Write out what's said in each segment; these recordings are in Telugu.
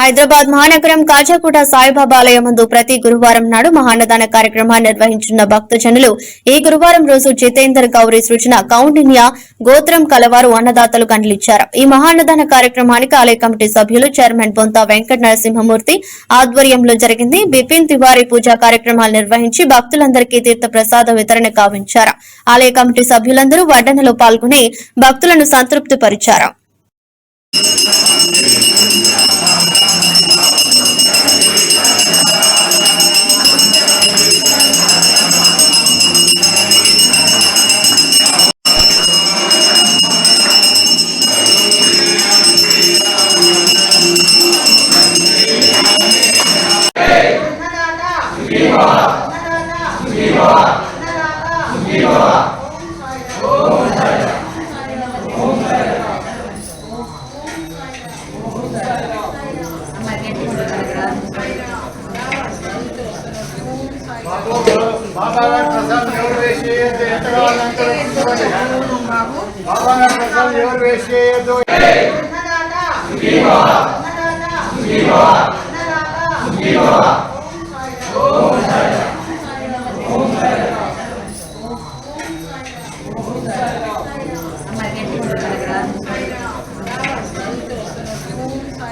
హైదరాబాద్ మహానగరం కాజాకూట సాయిబాబా ఆలయం ముందు ప్రతి గురువారం నాడు మహాన్నదాన కార్యక్రమాన్ని నిర్వహించిన భక్తజనులు ఈ గురువారం రోజు జితేందర్ గౌరీ సృజన కౌండిన్య గోత్రం కలవారు అన్నదాతలు కండ్లిచ్చారు. ఈ మహాన్నదాన కార్యక్రమానికి ఆలయ కమిటీ సభ్యులు చైర్మన్ బొంత వెంకట నరసింహమూర్తి ఆధ్వర్యంలో జరిగింది. బిపిన్ తివారీ పూజా కార్యక్రమాలు నిర్వహించి భక్తులందరికీ తీర్థ ప్రసాద వితరణ కావించారు. ఆలయ కమిటీ సభ్యులందరూ వడ్డనలో పాల్గొని భక్తులను సంతృప్తిపరిచారు. ఎవరు వేస్ట్ చేయొద్దు ఎంత కావాలంటే తీసుకోండి. బాబా గారి ప్రసాదం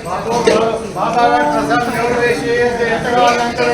బాబు బాబా గారి ప్రసాదం ఎవరు వేస్ట్ ఎంత కావాలంటే